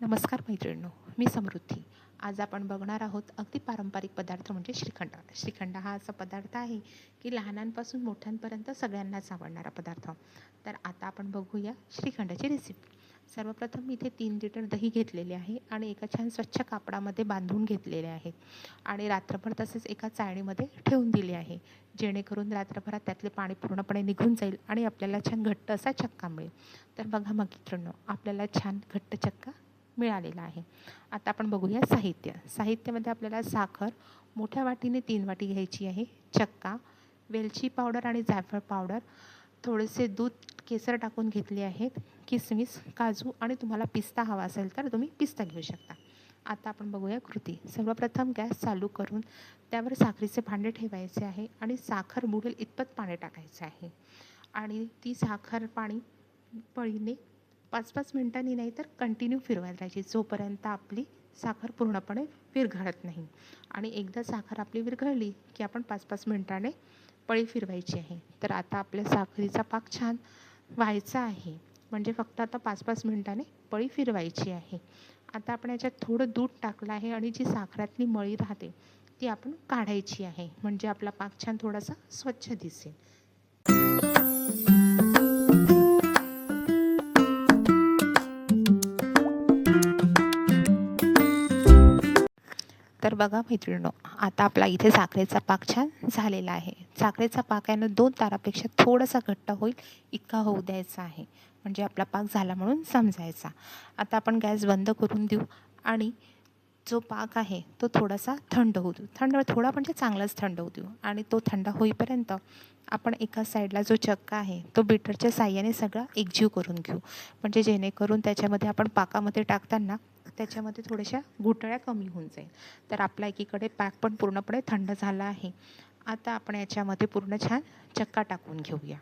नमस्कार मैत्रिणींनो मी समृद्धी. आज आपण बघणार आहोत अगदी पारंपरिक पदार्थ म्हणजे श्रीखंड. श्रीखंड हा असा पदार्थ आहे की लहानांपासून मोठ्यांपर्यंत सगळ्यांनाच आवडणारा पदार्थ. तर आता आपण बघूया श्रीखंडाची रेसिपी सर्वप्रथम मी इथे तीन लिटर दही घेतलेले आहे आणि एका छान स्वच्छ कापडामध्ये बांधून घेतलेले आहे. आणि रात्रभर तसेच एका चाळणीमध्ये ठेवून दिले आहे. जेणेकरून रात्रभरात त्यातले पाणी पूर्णपणे निघून जाईल आणि आपल्याला छान घट्ट असा चक्का मिळेल. तर बघा मग मित्रांनो आपल्याला छान घट्ट चक्का मिळालेला आहे. आता आपण बघूया साहित्य. साहित्यामध्ये आपल्याला साखर मोठ्या वाटीने तीन वाटी घ्यायची आहे. चक्का वेलची पावडर आणि जायफळ पावडर. थोडेसे दूध केसर टाकून घेतले आहेत. किसमिस काजू आणि तुम्हाला पिस्ता हवा असेल तर तुम्ही पिस्ता घेऊ शकता. आता आपण बघूया कृती. सर्वप्रथम गॅस चालू करून त्यावर साखरेचे भांडे ठेवायचे आहे आणि साखर बुडेल इतपत पाणी टाकायचे आहे. आणि ती साखर पाणी पळीने पाच पाच मिनटांनी नाही तर कंटिन्यू फिरवायला राहायची जोपर्यंत आपली साखर पूर्णपणे विरघळत नाही. आणि एकदा साखर आपली विरघळली की आपण पाच पाच मिनटाने पळी फिरवायची आहे. तर आता आपल्या साखरेचा पाक छान व्हायचा आहे. म्हणजे फक्त आता पाच पाच मिनटाने पळी फिरवायची आहे. आता आपण याच्यात थोडं दूध टाकलं आहे आणि जी साखरातली मळी राहते ती आपण काढायची आहे. म्हणजे आपला पाक छान थोडासा स्वच्छ दिसेल. तर बघा मैत्रिणो आता आपला इथे साखरेचा पाक छान झालेला आहे. साखरेचा पाक आहे ना दोन तारापेक्षा थोडासा घट्ट होईल इतका होऊ द्यायचा आहे. म्हणजे आपला पाक झाला म्हणून समजायचा. आता आपण गॅस बंद करून देऊ आणि जो पाक आहे तो थोडासा थंड होऊ देऊ. थंड थोडा म्हणजे चांगलाच थंड होऊ देऊ. आणि तो थंड होईपर्यंत आपण एका साईडला जो चक्का आहे तो बीटरच्या साह्याने सगळा एकजीव करून घेऊ. म्हणजे जेणेकरून त्याच्यामध्ये आपण पाकामध्ये टाकताना त्याच्यामध्ये थोड्याशा घुटळ्या कमी होऊन जाईल. तर आपला एकीकडे पॅक पण पूर्णपणे थंड झाला आहे. आता आपण याच्यामध्ये पूर्ण छान चक्का टाकून घेऊया.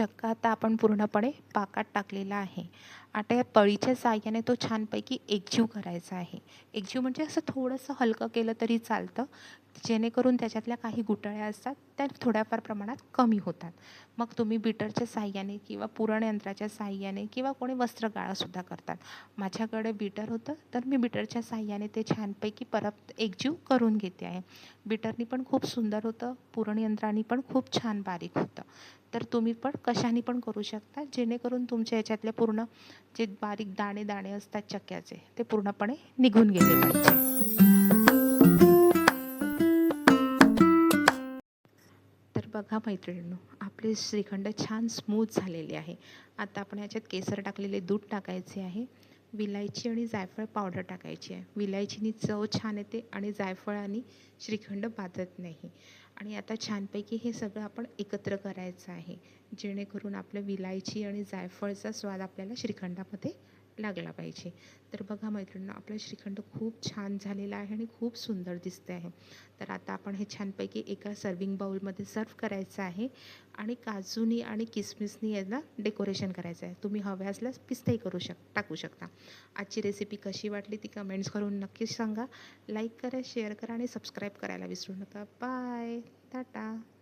चक्का आता आपण पूर्णपणे पाकात टाकलेला आहे. आता या पळीच्या साह्याने तो छानपैकी एकजीव करायचा आहे. एकजीव म्हणजे असं थोडंसं हलकं केलं तरी चालतं जेणेकरून त्याच्यातल्या काही गुटळ्या असतात त्या थोड्याफार प्रमाणात कमी होतात. मग तुम्ही बीटरच्या साह्याने किंवा पुरण यंत्राच्या साह्याने किंवा कोणी वस्त्रगाळासुद्धा करतात. माझ्याकडे बीटर होतं तर मी बीटरच्या साह्याने ते छानपैकी परत एकजीव करून घेते आहे. बीटरनी पण खूप सुंदर होतं पुरण यंत्राने पण खूप छान बारीक होतं. तर तुम्ही पण कशाने पण करू शकता जेणेकरून तुमच्या याच्यातले पूर्ण जे बारीक दाणे दाणे असतात चक्क्याचे ते पूर्णपणे निघून गेले पाहिजे. तर बघा मैत्रिणींनो आपले श्रीखंड छान स्मूथ झालेले आहे. आता आपण याच्यात केसर टाकलेले दूध टाकायचे आहे. विलायची आणि जायफळ पावडर टाकायची आहे. विलायचीनी चव छान येते आणि जायफळाने श्रीखंड बाधत नाही. आणि आता छानपैकी हे सगळं आपण एकत्र करायचं आहे. जेणेकरून आपलं विलायची आणि जायफळचा स्वाद आपल्याला श्रीखंडामध्ये लागला पाहिजे. तर बघा मैत्रिणींनो आपलं श्रीखंड खूप छान झालेला आहे आणि खूप सुंदर दिसते आहे. तर आता आपण हे छानपैकी एका सर्विंग बाउलमध्ये सर्व करायचं आहे आणि काजूनी आणि किसमिसनी याला डेकोरेशन करायचं आहे. तुम्ही हवे असल्यास पिस्ताही करू शक टाकू शकता. आजची रेसिपी कशी वाटली ती कमेंट्स करून नक्कीच सांगा. लाईक करा शेअर करा आणि सबस्क्राईब करायला विसरू नका. Bye tata.